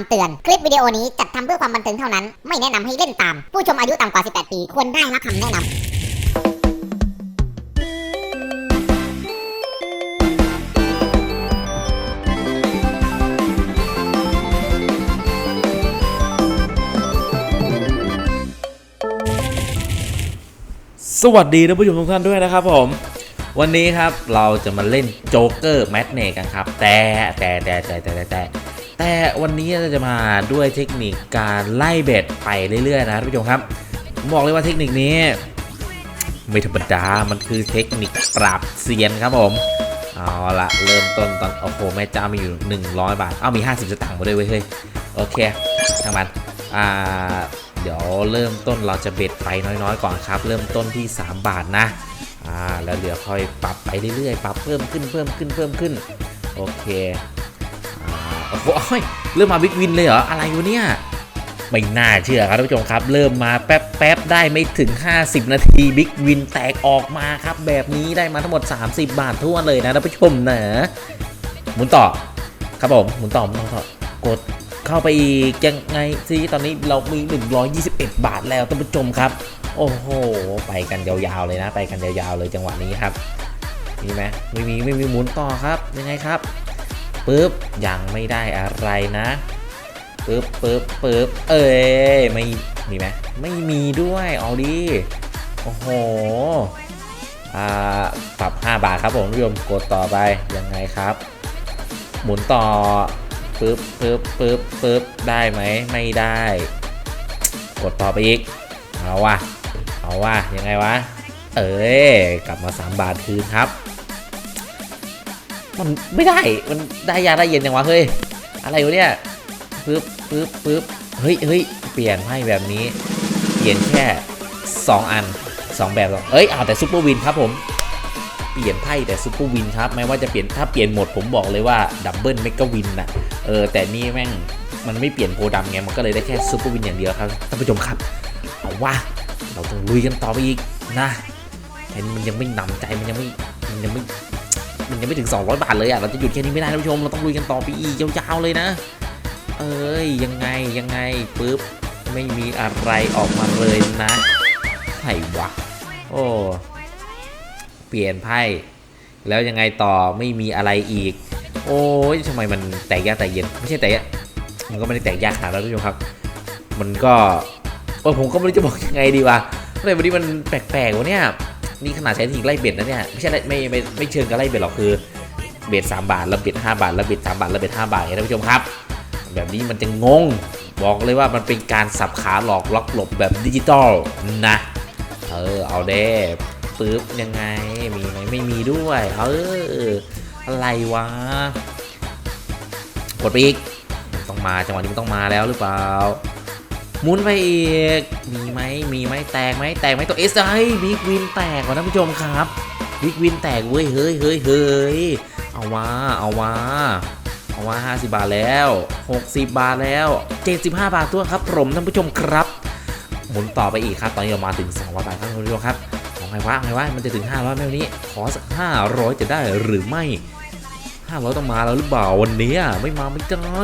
ำเตือน คลิปวิดีโอนี้จัดทำเพื่อความบันเทิงเท่านั้น ไม่แนะนำให้เล่นตาม ผู้ชมอายุต่ำกว่า 18 ปี ควรได้รับคำแนะนำสวัสดีท่านผู้ชมทุกท่านด้วยนะครับผม วันนี้ครับเราจะมาเล่นโจ๊กเกอร์แมทเนกันครับ แต่แต่แต่แต่แต่แต่ แต่วันนี้เราจะมาด้วยเทคนิคการไล่เบ็ดไปเรื่อยๆนะท่านผู้ชมครับผมบอกเลยว่าเทคนิคนี้ ไม่ธรรมดา มันคือเทคนิคปราบเซียนครับผมเอาละเริ่มต้นตอนโอ้โหแม่เจ้ามีอยู่ 100 บาท เอ้ามี 50 สตางค์มาด้วยเว้ยเฮ้ยโอเคช่างมันอ่าเดี๋ยวเริ่มต้นเราจะเบ็ดไปน้อยๆ ก่อนครับ เริ่มต้นที่ 3 บาทนะอ่าแล้วเดี๋ยวค่อยปรับไปเรื่อยๆ ปรับเพิ่มขึ้นเพิ่มขึ้นเพิ่มขึ้น โอเค โอ้โหเอ้ยเริ่มมาบิ๊กวินเลยเหรอ อะไรวะเนี่ย ไม่น่าเชื่อครับท่านผู้ชมครับ เริ่มมาแป๊บๆได้ไม่ถึง 50 นาทีบิ๊กวินแตกออกมาครับ แบบนี้ได้มาทั้งหมด 30 บาททั่วเลยนะท่านผู้ชมนะหมุนต่อครับผมหมุนต่อหมุนต่อกดเข้าไปอีกยังไงซิตอนนี้เรามี 121 บาทแล้วท่านผู้ชมครับ โอ้โห ไปกันยาวๆเลยนะ ไปกันยาวๆเลยจังหวะนี้ครับ มีไหมไม่มีไม่มีหมุนต่อครับยังไงครับ ปึ๊บยังไม่ได้อะไรนะปึ๊บปึ๊บปึ๊บเอ้ยไม่มีไหมไม่มีด้วยเอาดิโอ้โหอ่าปรับ 5 บาทครับผมท่านผู้ชมกดต่อไปยังไงครับ หมุนต่อปึ๊บปึ๊บปึ๊บปึ๊บได้ไหมไม่ได้ กดต่อไปอีก เอาวะเอาวะยังไงวะ เอ้ยกลับมา 3 บาทคืนครับ มันไม่ได้ มันได้ยาได้เย็นยังวะเฮ้ย อะไรวะเนี่ยปึ๊บปึ๊บปึ๊บเฮ้ยเฮ้ยเปลี่ยนให้แบบนี้ เปลี่ยนแค่ 2 อัน 2 แบบเอ้ยเอาแต่ซุปเปอร์วินครับผม เปลี่ยนไพ่แต่ซุปเปอร์วินครับ ไม่ว่าจะเปลี่ยนถ้าเปลี่ยนหมดผมบอกเลยว่าดับเบิลเมกะวินนะเออแต่นี่แม่งมันไม่เปลี่ยนโพดำไง มันก็เลยได้แค่ซุปเปอร์วินอย่างเดียวครับท่านผู้ชมครับ เอาว่าเราต้องลุยกันต่อไปอีกนะแค่นี้มันยังไม่หนำใจมันยังไม่มันยังไม่ มันยังไม่ถึง 200 บาทเลยอะ เราจะหยุดแค่นี้ไม่ได้ท่านผู้ชม เราต้องลุยกันต่อไปอีกยาวๆเลยนะ เอ้ย ยังไงยังไงปุ๊บ ไม่มีอะไรออกมาเลยนะไหนวะ โอ้ เปลี่ยนไพ่ แล้วยังไงต่อไม่มีอะไรอีก โอ้ยทำไมมันแตกยากแตกเย็น ไม่ใช่แตกยากมันก็ไม่ได้แตกยากขนาดนั้นทุกคนครับ มันก็โอ้ผมก็ไม่รู้จะบอกยังไงดีวะทำไมวันนี้มันแปลกๆวะเนี่ย นี่ขนาดใช้เทคนิคไล่เบ็ดนะเนี่ยไม่ใช่ไล่ไม่ไม่ไม่เชิงกับไล่เบ็ดหรอกคือเบ็ดสามบาทแล้วเบ็ดห้าบาทแล้วเบ็ดสามบาทแล้วเบ็ดห้าบาทไงท่านผู้ชมครับ แบบนี้มันจะงง บอกเลยว่ามันเป็นการสับขาหลอกล็อกหลบแบบดิจิตอลนะ เออเอาเด้ปึ๊บยังไงมีไหมไม่มีด้วย เอออะไรวะกดไปอีกต้องมาจังหวะนี้มันต้องมาแล้วหรือเปล่า หมุนไปอีก มีไหมมีไหมแตกไหมแตกไหมตัวเอสไอบิ๊กวินแตกว่ะท่านผู้ชมครับบิ๊กวินแตกเว้ยเฮ้ยเฮ้ยเฮ้ยเอาว่าเอาว่าเอาว่าห้าสิบบาทแล้วหกสิบบาทแล้วเจ็ดสิบห้าบาทตัวครับผมท่านผู้ชมครับ หมุนต่อไปอีกครับ ตอนนี้เรามาถึง200บาทครับท่านผู้ชมครับเอาไงวะเอาไงวะมันจะถึง 500ไหมวันนี้ ขอสัก500 จะได้หรือไม่500ต้องมาแล้วหรือเปล่าวันนี้ไม่มาไม่ได้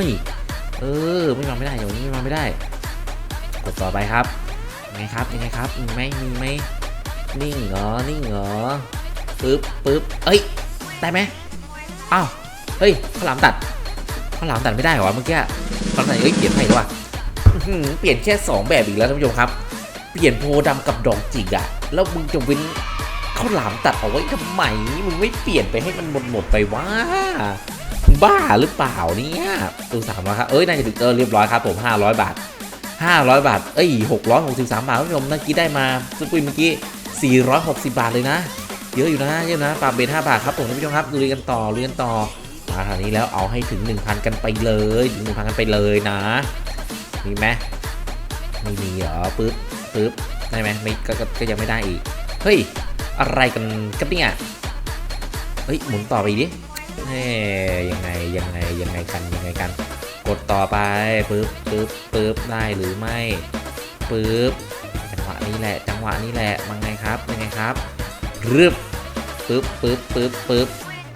เออ ไม่มาไม่ได้อย่างนี้ไม่มาไม่ได้ กดต่อไปครับไงครับยังไงครับมีไหมมีไหมนิ่งเหรอนิ่งเหรอปึ๊บปึ๊บเอ้ยได้ไหมอ้าวเฮ้ยข้าวหลามตัดข้าวหลามตัดไม่ได้เหรอเมื่อกี้ข้าวหลามตัดเอ้ยเปลี่ยนให้ด้วยว่ะเปลี่ยนแค่สองแบบอีกแล้วท่านผู้ชมครับ เปลี่ยนโพธิ์ดำกับดอกจิกอะแล้วมึงจะเว้นข้าวหลามตัดเอาไว้ทำไมมึงไม่เปลี่ยนไปให้มันหมดหมดไปวะบ้าหรือเปล่าเนี่ยตัวสามร้อยครับเอ้ยน่าจะถึงเออเรียบร้อยครับผม500 บาท 500 บาท เอ้ย 663 บาทท่นผู้ชมเมื่อกี้ได้มาซุปเปอร์เมื่อกี้ 460 บาทเลยนะ เยอะอยู่นะ เยอะนะ ปรับเบน5บาทครับผมท่านผู้ชมครับดูกันต่อดูกันต่อมาทางนี้แล้วเอาให้ถึง 1,000 กันไปเลย ถึง 1,000 กันไปเลยนะ มีไหมไม่มีเหรอ ปึ๊บ ปึ๊บ ได้ไหมไม่ก็ก็ก็ยังไม่ได้อีก เฮ้ย อะไรกันกันเนี่ย เฮ้ย หมุนต่อไปดิเฮ้ยยังไง ยังไง ยังไงกัน ยังไงกัน กดต่อไปปึ๊บปึ๊บปึ๊บได้หรือไม่ปึ๊บจังหวะนี้แหละ จังหวะนี้แหละมังไงครับยังไงครับรึบปึ๊บปึ๊บปึ๊บปึ๊บ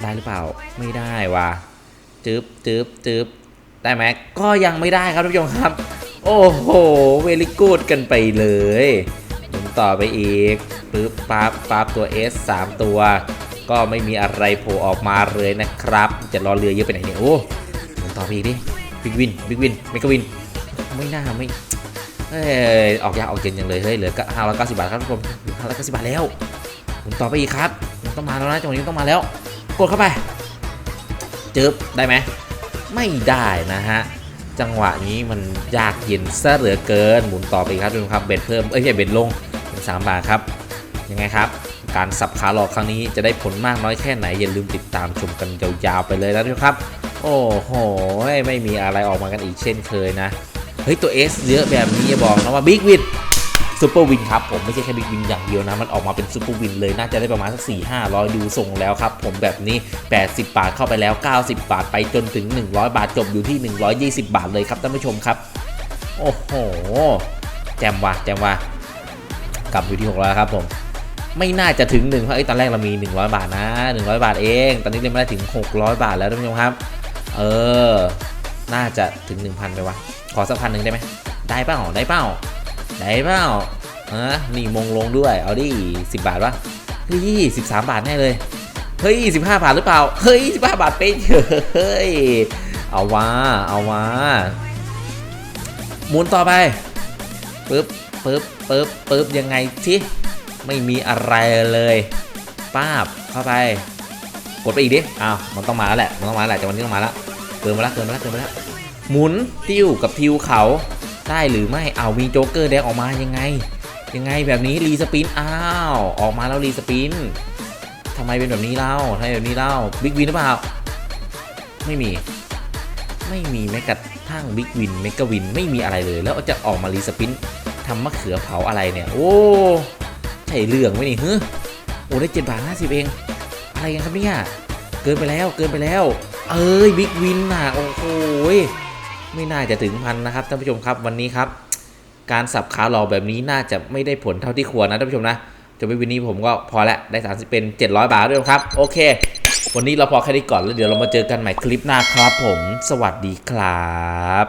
ได้หรือเปล่าไม่ได้ว่ะจึ๊บจึ๊บจึ๊บได้ไหมก็ยังไม่ได้ครับท่านผู้ชมครับ โอ้โหเวลิกูดกันไปเลยหมุนต่อไปอีกปึ๊บปั๊บปั๊บตัว S 3 ตัว ก็ไม่มีอะไรโผล่ออกมาเลยนะครับ จะรอเรือเยอะไปไหนเนี่ยโอ้หมุนต่อไปอีกดิ บิ๊กวินบิ๊กวินเมกวิน ไม่น่าไม่เอ้ยออกยากออกเย็นอยังเลยเฮ้ยเหลือก็ห้าร้อยเก้าสิบบาทครับทุกคนห้าร้อยเก้าสิบบาทแล้วหมุนต่อไปอีกครับมันต้องมาแล้วนะจังหวะนี้ต้องมาแล้ว กดเข้าไปเจึ๊บได้ไหมไม่ได้นะฮะจังหวะนี้มันยากเย็นซะเหลือเกินหมุนต่อไปอีกครับทุกคนครับเบ็ดเพิ่มเอ้ยเบ็ดลงเป็นสามบาทครับยังไงครับการสับขาหลอกครั้งนี้จะได้ผลมากน้อยแค่ไหนอย่าลืมติดตามชมกันยาวๆไปเลยนะทุกครับ โอ้โห ไม่มีอะไรออกมากันอีกเช่นเคยนะ เฮ้ย ตัว S เยอะแบบนี้บอกนะว่าบิ๊กวินซูเปอร์วินครับ ผมไม่ใช่แค่บิ๊กวินอย่างเดียวนะ มันออกมาเป็นซูเปอร์วินเลย น่าจะได้ประมาณสัก4 5 0 0ดูทรงแล้วครับ ผมแบบนี้ 80 บาทเข้าไปแล้ว 90 บาทไปจนถึง 100 บาทจบอยู่ที่ 120 บาทเลยครับท่านผู้ชมครับ โอ้โห แจมว่ะแจมว่ะกลับอยู่ที่600ครับผมไม่น่าจะถึงหนึ่งเพราะไอ้ตอนแรกเรามี 100 บาทนะ 100 บาทเอง ตอนนี้เล่นมาได้ถึง 600 บาทแล้วท่านผู้ชมครับ เออ น่าจะถึง 1,000 ไปวะ ขอสักพันหนึ่งได้ไหม ได้เปล่าได้เปล่าได้เปล่าเออนี่มงลงด้วย เอาดิ10 บาทวะเฮ้ย13บสาบาทแน่เลย เฮ้ย15บห้าบาทหรือเปล่า เฮ้ย15บาทเป๊ะเฮ้ย เอาวะเอาวะหมุนต่อไปปึ๊บปึ๊บปึ๊บปึ๊บยังไงที่ไม่มีอะไรเลยป้าบเข้าไป กดไปอีกดิ อ้าว มันต้องมาแล้วแหละ มันต้องมาแล้วแหละจังหวะนี้ต้องมาแล้วเกินมาแล้วเกินมาแล้วเกินมาแล้ว หมุน ติ้ว กับทิวเขา ได้หรือไม่เอามีโจ๊กเกอร์แดงออกมายังไง ยังไงแบบนี้รีสปิน อ้าว ออกมาแล้วรีสปินทำไมเป็นแบบนี้เล่าทำไมแบบนี้เล่า บิ๊กวินหรือเปล่า ไม่มี ไม่มีแม้กระทั่งบิ๊กวินเมกวินไม่มีอะไรเลย แล้วจะออกมารีสปินทำมะเขือเผาอะไรเนี่ย โอ้ ใช่เรื่องไหมนี่เฮ้ยโอ้ได้เจ็ดบาทห้าสิบเอง อะไรกันครับเนี่ย เกินไปแล้วเกินไปแล้ว เอ้ยบิ๊กวินน่ะโอ้โหไม่น่าจะถึงพันนะครับท่านผู้ชมครับวันนี้ครับ การสับขาหลอกแบบนี้น่าจะไม่ได้ผลเท่าที่ควรนะท่านผู้ชมนะจนไปวันนี้ผมก็พอล้วได้ 30 เป็น 700 บาทด้วยครับ โอเค วันนี้เราพอแค่นี้ก่อนแล้วเดี๋ยวเรามาเจอกันใหม่คลิปหน้าครับผม สวัสดีครับ